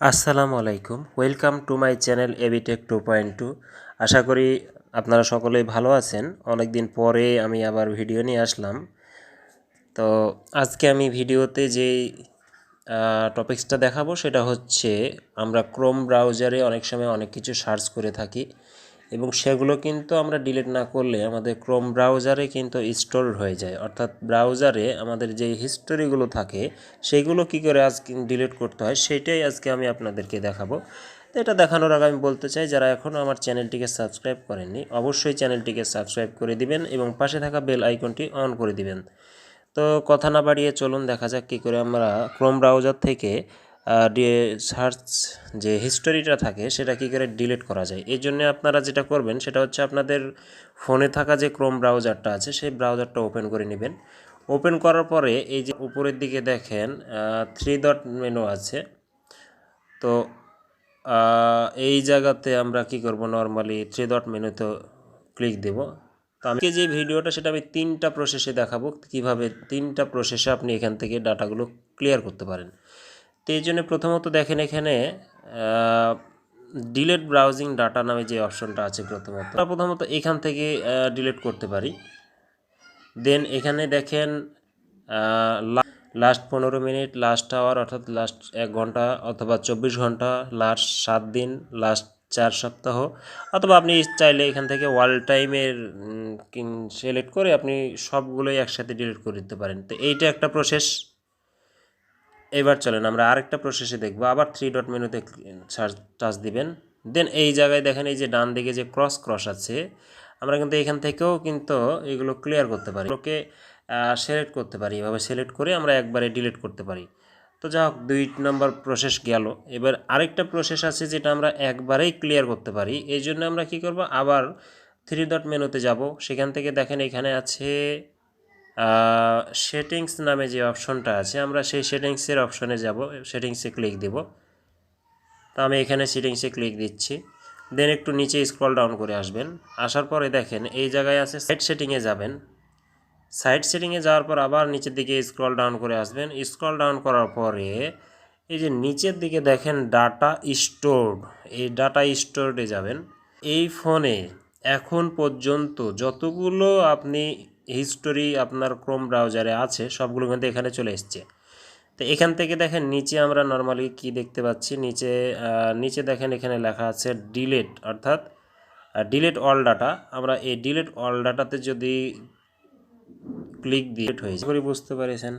আসসালামু আলাইকুম। Welcome to my channel এবিটেক two point two আশা করি আপনারা সকলেই ভালো আছেন। অনেক দিন পরে আমি আবার ভিডিও নিয়ে আসলাম। তো আজকে আমি ভিডিওতে যেই টপিক্সটা দেখাবো সেটা হচ্ছে আমরা ক্রোম ব্রাউজারে অনেক সময় অনেক কিছু সার্চ করে থাকি। এবং সেগুলো কিন্তু আমরা ডিলিট না করলে আমাদের ক্রোম ব্রাউজারে কিন্তু স্টোর হয়ে যায়। অর্থাৎ ব্রাউজারে আমাদের যে হিস্টোরিগুলো থাকে, সেগুলো কি করে আজ ডিলিট করতে হয়, সেটাই আজকে আমি আপনাদেরকে দেখাবো। এটা দেখানোর আগে আমি বলতে চাই, যারা এখনও আমার চ্যানেলটিকে সাবস্ক্রাইব করেননি, অবশ্যই চ্যানেলটিকে সাবস্ক্রাইব করে দিবেন এবং পাশে থাকা বেল আইকনটি অন করে দিবেন। তো কথা না বাড়িয়ে চলুন, দেখা যাক কী করে আমরা ক্রোম ব্রাউজার থেকে সার্চ যে হিস্টোরিটা থাকে, সেটা কী করে ডিলিট করা যায়? এই জন্য আপনারা যেটা করবেন, সেটা হচ্ছে আপনাদের ফোনে থাকা যে ক্রোম ব্রাউজারটা আছে, সেই ব্রাউজারটা ওপেন করে নেবেন। ওপেন করার পরে এই যে উপরের দিকে দেখেন থ্রি ডট মেনু আছে। তো এই জায়গাতে আমরা কি করব? নর্মালি থ্রি ডট মেনুতে ক্লিক দেব। তো আমি যে ভিডিওটা, সেটা আমি তিনটা প্রসেসে দেখাবো। কীভাবে তিনটা প্রসেসে আপনি এখান থেকে ডাটাগুলো ক্লিয়ার করতে পারেন। তো এই জন্য প্রথমত দেখেন এখানে ডিলেট ব্রাউজিং ডাটা নামে যে অপশনটা আছে প্রথমত, আমরা প্রথমত এখান থেকে ডিলেট করতে পারি। দেন এখানে দেখেন লাস্ট পনেরো মিনিট লাস্ট আওয়ার অর্থাৎ লাস্ট এক ঘণ্টা অথবা চব্বিশ ঘণ্টা লাস্ট সাত দিন লাস্ট চার সপ্তাহ, অথবা আপনি চাইলে এখান থেকে ওয়াল টাইমের সিলেক্ট করে আপনি সবগুলোই একসাথে ডিলিট করে দিতে পারেন। তো এইটা একটা প্রসেস এবার চলেন আমরা আরেকটা প্রসেসে দেখব। আবার থ্রি ডট মেনুতে টাচ দিবেন। দেন এই জায়গায় দেখেন এই যে ডান দিকে যে ক্রস ক্রস আছে, আমরা কিন্তু এখান থেকেও কিন্তু এগুলো ক্লিয়ার করতে পারি। ওকে সিলেক্ট করতে পারি। এভাবে সিলেক্ট করে আমরা একবারে ডিলিট করতে পারি। তো যা হোক, দুই নম্বর প্রসেস গেল। এবার আরেকটা প্রসেস আছে যেটা আমরা একবারেই ক্লিয়ার করতে পারি। এই জন্য আমরা কি করব? আবার থ্রি ডট মেনুতে যাব। সেখান থেকে দেখেন এখানে আছে সেটিংস নামে যে অপশনটা আছে, আমরা সেই সেটিংসের অপশনে যাব সেটিংসে ক্লিক দেব। তো আমি এখানে সেটিংসে ক্লিক দিচ্ছি। দেন একটু নিচে স্ক্রল ডাউন করে আসবেন। আসার পরে দেখেন, এই জায়গায় আছে সাইট সেটিংয়ে যাবেন। সাইট সেটিংয়ে যাওয়ার পর আবার নিচের দিকে স্ক্রল ডাউন করে আসবেন। স্ক্রল ডাউন করার পরে, এই যে নিচের দিকে দেখেন ডাটা স্টোরড এই ডাটা স্টোরডে যাবেন। এই ফোনে এখন পর্যন্ত যতগুলো আপনি হিস্টোরি আপনার ক্রোম ব্রাউজারে আছে, সবগুলো কিন্তু এখানে চলে এসছে। তো এখান থেকে দেখেন, নিচে আমরা নর্মালি কি দেখতে পাচ্ছি? নিচে নিচে দেখেন এখানে লেখা আছে ডিলেট অর্থাৎ ডিলেট অল ডাটা আমরা এই ডিলেট অল ডাটাতে যদি ক্লিক দিয়ে হয়েছে করে বুঝতে পেরেছেন?